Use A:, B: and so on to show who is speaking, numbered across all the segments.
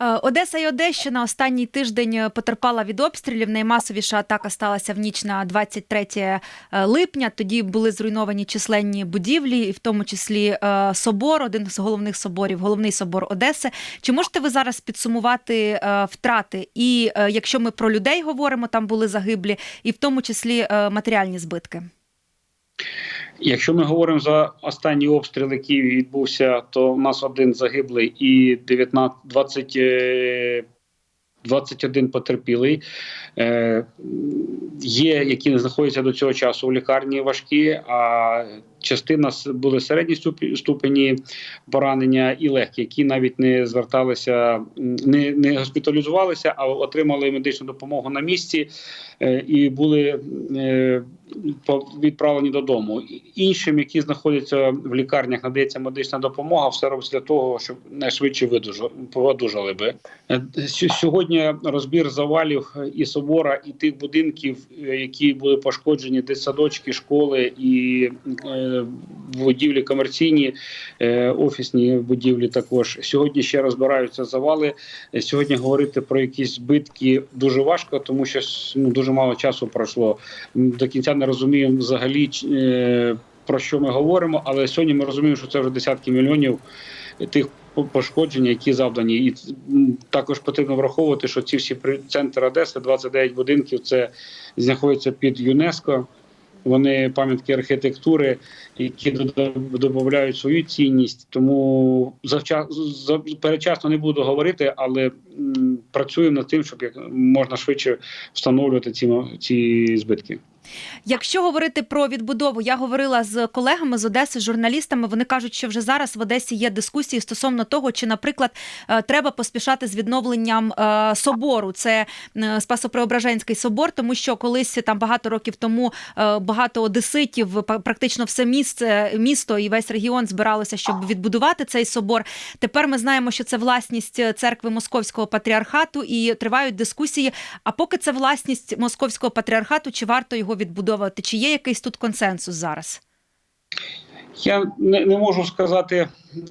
A: Е, Одеса і Одещина останній тиждень е, потерпала від обстрілів. Наймасовіша атака сталася в ніч на 23 е, липня. Тоді були зруйновані численні будівлі, і в тому числі собор, один з головних соборів, головний собор Одеси. Чи можете ви зараз підсумувати втрати? І якщо ми про людей говоримо, там були загиблі, і в тому числі матеріальні збитки.
B: Якщо ми говоримо за останній обстріл, який відбувся, то в нас один загиблий і 19, 20, е, 21 потерпілий. Е, Є, які знаходяться до цього часу в лікарні важкі, а частина були середні ступені поранення і легкі, які навіть не зверталися, не, не госпіталізувалися, а отримали медичну допомогу на місці е, і були е, відправлені додому. Іншим, які знаходяться в лікарнях, надається медична допомога, все робиться для того, щоб найшвидше видужа- би. Е, Сьогодні розбір завалів і собора, і тих будинків, які були пошкоджені, де садочки, школи і будівлі комерційні, е, офісні будівлі. Також сьогодні ще розбираються завали. Сьогодні говорити про якісь збитки дуже важко, тому що ну, дуже мало часу пройшло. До кінця не розуміємо взагалі. е, Про що ми говоримо, але сьогодні ми розуміємо, що це вже десятки мільйонів тих по- пошкоджень, які завдані, і також потрібно враховувати, що ці всі при- центр Одеси, 29 будинків, це знаходяться під ЮНЕСКО. Вони пам'ятки архітектури, які додають свою цінність. Тому завча за передчасно не буду говорити, але працюємо над тим, щоб як можна швидше встановлювати ці, ці збитки.
A: Якщо говорити про відбудову, я говорила з колегами з Одеси, журналістами. Вони кажуть, що вже зараз в Одесі є дискусії стосовно того, чи, наприклад, е, треба поспішати з відновленням е, собору. Це е, Спасо-Преображенський собор, тому що колись там багато років тому багато одеситів, практично все місце, місто і весь регіон збиралося, щоб відбудувати цей собор. Тепер ми знаємо, що це власність церкви Московського патріархату, і тривають дискусії. А поки це власність Московського патріархату, чи варто його відбудовувати? Чи є якийсь тут консенсус зараз?
B: Я не, не можу сказати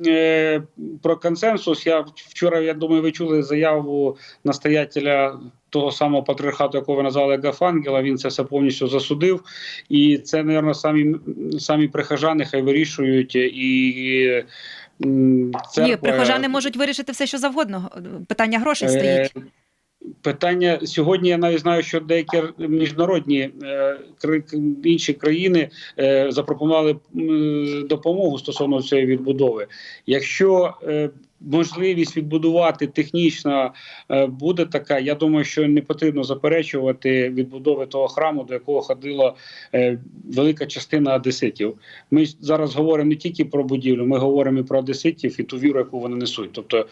B: е, про консенсус. Я вчора, я думаю, ви чули заяву настоятеля того самого патріархату, якого ви назвали Гафангела. Він це все повністю засудив. І це, мабуть, самі, самі прихожани хай вирішують і. Церква,
A: Ні, прихожани можуть вирішити все, що завгодно. Питання грошей
B: Е,
A: стоїть.
B: Питання сьогодні. Я навіть знаю, що деякі міжнародні е, інші країни е, запропонували допомогу стосовно цієї відбудови. Якщо е, можливість відбудувати технічно е, буде така, я думаю, що не потрібно заперечувати відбудови того храму, до якого ходила е, велика частина одеситів. Ми зараз говоримо не тільки про будівлю, ми говоримо і про одеситів і ту віру, яку вони несуть. Тобто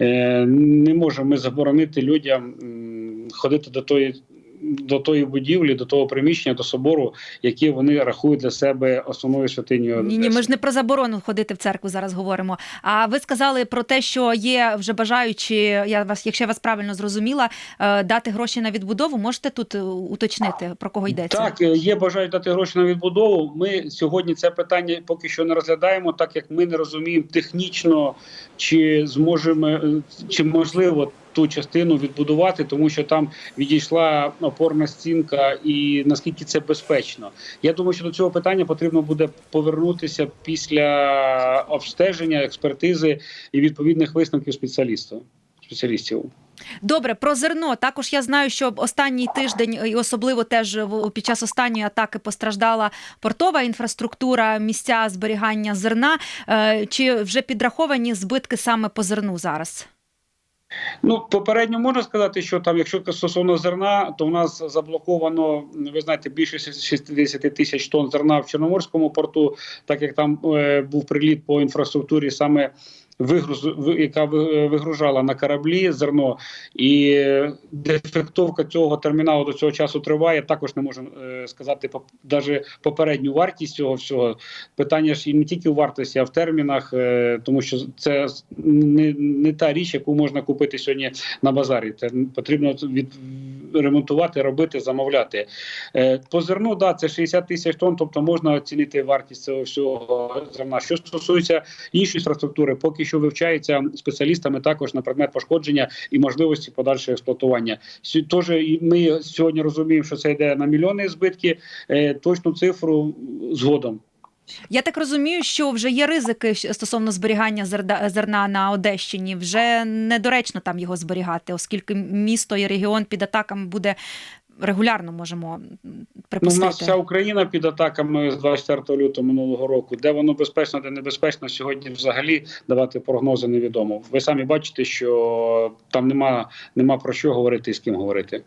B: е, не можемо ми заборонити людям ходити до тої. До тої будівлі, до того приміщення, до собору, які вони рахують для себе основною святиною.
A: Ні, ні, ми ж не про заборону ходити в церкву зараз говоримо. А ви сказали про те, що є вже бажаючі, я вас, якщо я вас правильно зрозуміла, е, дати гроші на відбудову. Можете тут е, уточнити про кого йдеться?
B: Так, е, є бажають дати гроші на відбудову. Ми сьогодні це питання поки що не розглядаємо, так як ми не розуміємо технічно, чи зможемо чи можливо ту частину відбудувати, тому що там відійшла опорна стінка, і наскільки це безпечно. Я думаю, що до цього питання потрібно буде повернутися після обстеження, експертизи і відповідних висновків спеціалістів. Спеціалістів.
A: Добре, про зерно. Також я знаю, що останній тиждень, і особливо теж під час останньої атаки постраждала портова інфраструктура, місця зберігання зерна. Е, Чи вже підраховані збитки саме по зерну зараз?
B: Ну, попередньо можна сказати, що там, якщо стосовно зерна, то в нас заблоковано, ви знаєте, більше 60 тисяч тонн зерна в Чорноморському порту, так як там е, був приліт по інфраструктурі саме. Вигруз, яка вигружала на кораблі зерно, і дефектовка цього терміналу до цього часу триває. Також не можемо е, сказати навіть попередню вартість цього всього. Питання ж і не тільки у вартості, а в термінах, е, тому що це не, не та річ, яку можна купити сьогодні на базарі. Це потрібно від ремонтувати, робити, замовляти. Е, По зерну, да, це 60 тисяч тонн, тобто можна оцінити вартість цього всього зерна. Що стосується іншої інфраструктури, поки поки що вивчається спеціалістами також на предмет пошкодження і можливості подальшого експлуатування. Тож ми сьогодні розуміємо, що це йде на мільйони збитки. Е, Точну цифру згодом.
A: Я так розумію, що вже є ризики стосовно зберігання зерна на Одещині. Вже недоречно там його зберігати, оскільки місто і регіон під атаками буде регулярно можемо припустити.
B: Ну,
A: у
B: нас вся Україна під атаками з 24 лютого минулого року. Де воно безпечно, де небезпечно, сьогодні взагалі давати прогнози невідомо. Ви самі бачите, що там нема, нема про що говорити і з ким говорити.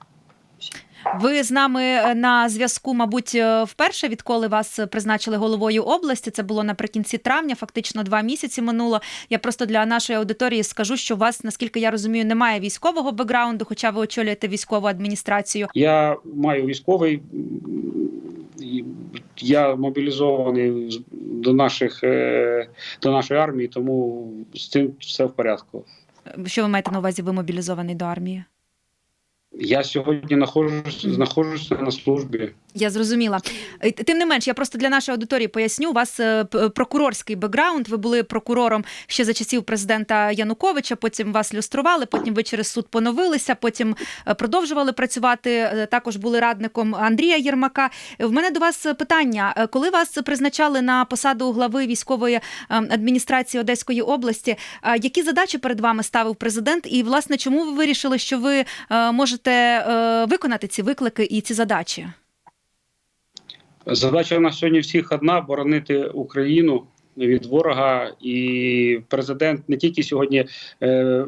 A: Ви з нами е, на зв'язку, мабуть, е, вперше, відколи вас призначили головою області. Це було наприкінці травня, фактично два місяці минуло. Я просто для нашої аудиторії скажу, що у вас, наскільки я розумію, немає військового бекграунду, хоча ви очолюєте військову адміністрацію.
B: Я маю військовий. Я мобілізований до наших е, до нашої армії, тому з цим все в порядку.
A: Що ви маєте на увазі? Ви мобілізований до армії?
B: Я сьогодні знаходжусь, знаходжуся на службі.
A: Я зрозуміла. Е, Тим не менш, я просто для нашої аудиторії поясню. У вас е, прокурорський бекграунд. Ви були прокурором ще за часів президента Януковича. Потім вас люстрували. Потім ви через суд поновилися. Потім е, продовжували працювати. Також були радником Андрія Єрмака. В мене до вас питання: коли вас призначали на посаду глави військової е, адміністрації Одеської області, які задачі перед вами ставив президент? І власне, чому ви вирішили, що ви е, можете е, виконати ці виклики і ці задачі?
B: Задача у нас сьогодні всіх одна боронити Україну від ворога. І президент не тільки сьогодні е,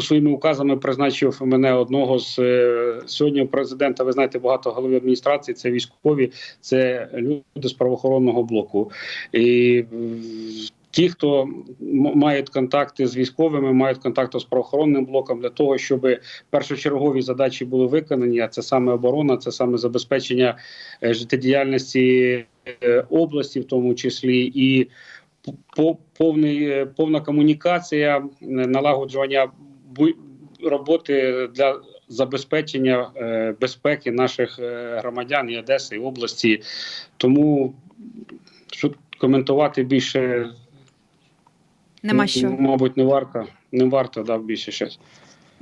B: своїми указами призначив мене одного з е, сьогодні. Президента ви знаєте багато голови адміністрації. Це військові, це люди з правоохоронного блоку. І Ті, хто мають контакти з військовими, мають контакти з правоохоронним блоком для того, щоб першочергові задачі були виконані. А це саме оборона, це саме забезпечення е, життєдіяльності е, області, в тому числі, і по- повний, е, повна комунікація, налагоджування роботи для забезпечення безпеки наших громадян і Одеси і області. Тому що коментувати більше
A: Нема що.
B: мабуть не варто. Не варто да, більше щось.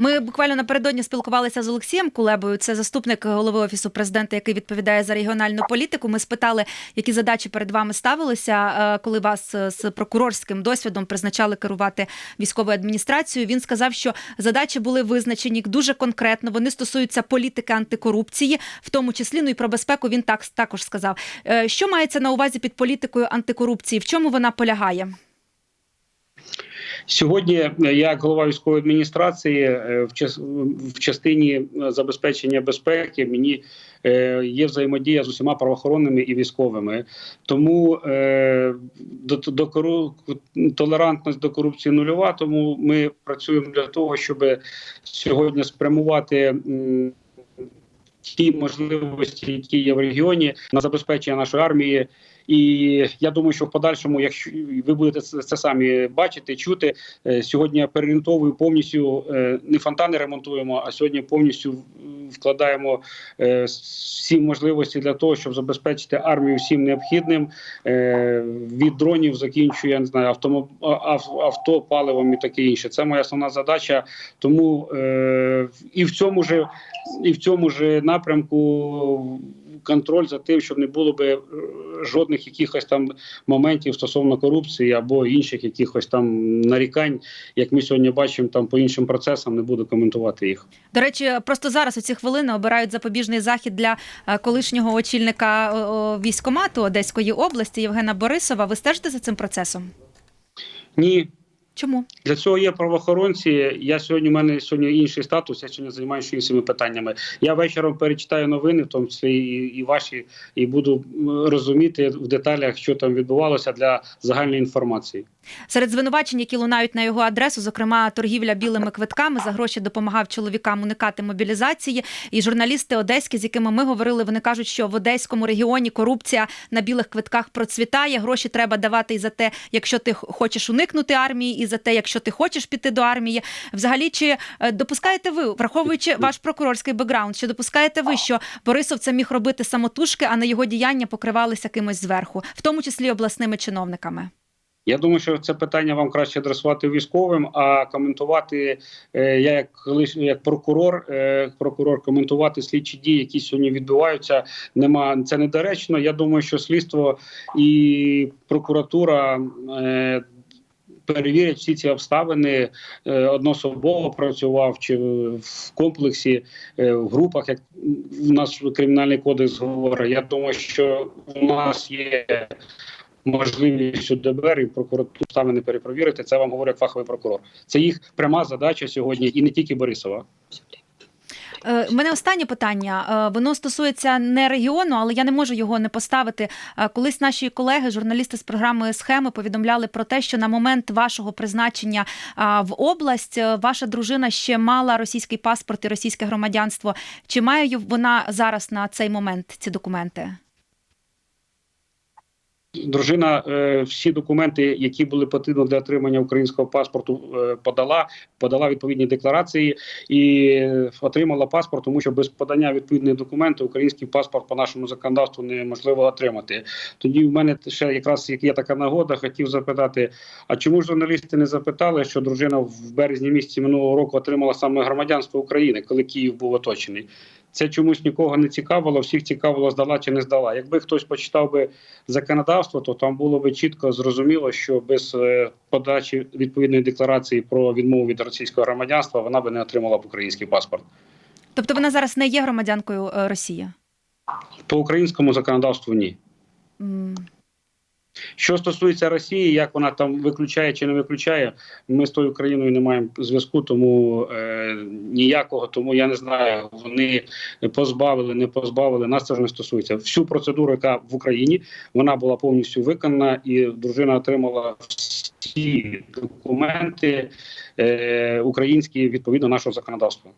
A: Ми буквально напередодні спілкувалися з Олексієм Кулебою. Це заступник голови офісу президента, який відповідає за регіональну політику. Ми спитали, які задачі перед вами ставилися, е, коли вас е, з прокурорським досвідом призначали керувати військовою адміністрацією. Він сказав, що задачі були визначені дуже конкретно. Вони стосуються політики антикорупції, в тому числі ну і про безпеку. Він так також сказав. Е, Що мається на увазі під політикою антикорупції? В чому вона полягає?
B: Сьогодні е, як голова військової адміністрації, е, в час в частині е, забезпечення безпеки мені є взаємодія з усіма правоохоронними і військовими. Тому до, до кору... толерантність до корупції нульова. Тому ми працюємо для того, щоб сьогодні спрямувати. Ті можливості, які є в регіоні, на забезпечення нашої армії, і я думаю, що в подальшому, якщо ви будете це, самі бачити, чути, е, сьогодні переорієнтовую повністю е, не фонтани ремонтуємо, а сьогодні повністю вкладаємо е, всі можливості для того, щоб забезпечити армію всім необхідним від дронів, закінчую, я не знаю, автомо, авто, паливом і таке інше. Це моя основна задача. Тому і в цьому ж і в цьому ж напрямку контроль за тим, щоб не було би е, жодних якихось там моментів стосовно корупції або інших якихось там нарікань, як ми сьогодні бачимо там по іншим процесам, не буду коментувати їх.
A: До речі, просто зараз у ці хвилини обирають запобіжний захід для е, колишнього очільника військомату Одеської області Євгена Борисова. Ви стежите за цим процесом?
B: Ні,
A: Чому?
B: Для цього є правоохоронці. Я сьогодні у мене сьогодні інший статус. Я сьогодні займаюся іншими питаннями. Я вечором перечитаю новини, в тому числі і, і ваші, і буду розуміти в деталях, що там відбувалося для загальної інформації.
A: Серед звинувачень, які лунають на його адресу, зокрема торгівля білими квитками за гроші допомагав чоловікам уникати мобілізації. І журналісти одеські, з якими ми говорили, вони кажуть, що в одеському регіоні корупція на білих квитках процвітає. Гроші треба давати і за те, якщо ти хочеш уникнути армії, і за те, якщо ти хочеш піти до армії. Взагалі, чи е, допускаєте ви, враховуючи ваш прокурорський бекграунд, чи допускаєте ви, що Борисов це міг робити самотужки, а на його діяння покривалися кимось зверху, в тому числі обласними чиновниками?
B: Я думаю, що це питання вам краще адресувати військовим, а коментувати е, я як колись як прокурор, е, прокурор коментувати слідчі дії, які сьогодні відбуваються. Нема це недоречно. Я думаю, що слідство і прокуратура. Е, Перевірять всі ці обставини одноособово працював чи в комплексі, в групах, як в нас кримінальний кодекс говорить. Я думаю, що у нас є можливість у ДБР і прокуратуру обставини перепровірити. Це вам говорить фаховий прокурор. Це їх пряма задача сьогодні, і не тільки Борисова.
A: Е, У мене останнє питання. Е, Воно стосується не регіону, але я не можу його не поставити. Е, Колись наші колеги, журналісти з програми схеми, повідомляли про те, що на момент вашого призначення в область е, ваша дружина ще мала російський паспорт і російське громадянство. Чи має вона зараз на цей момент ці документи?
B: Дружина е, всі документи, які були потрібні для отримання українського паспорту, е, подала, подала відповідні декларації і е, отримала паспорт, тому що без подання відповідних документів український паспорт по нашому законодавству неможливо отримати. Тоді в мене ще якраз як є така нагода, хотів запитати: а чому журналісти не запитали, що дружина в березні місяці минулого року отримала саме громадянство України, коли Київ був оточений? Це чомусь нікого не цікавило, всіх цікавило, здала чи не здала. Якби хтось почитав би законодавство, то там було би чітко зрозуміло, що без е, подачі відповідної декларації про відмову від російського громадянства вона би не отримала б український паспорт.
A: Тобто вона зараз не є громадянкою е, Росії?
B: По українському законодавству ні.
A: М.
B: Що стосується Росії, як вона там виключає чи не виключає, ми з тою країною не маємо зв'язку, тому е, ніякого. Тому я не знаю, вони позбавили, не позбавили. Нас це ж не стосується. Всю процедуру, яка в Україні, вона була повністю виконана, і дружина отримала всі документи е, українські відповідно нашого законодавства.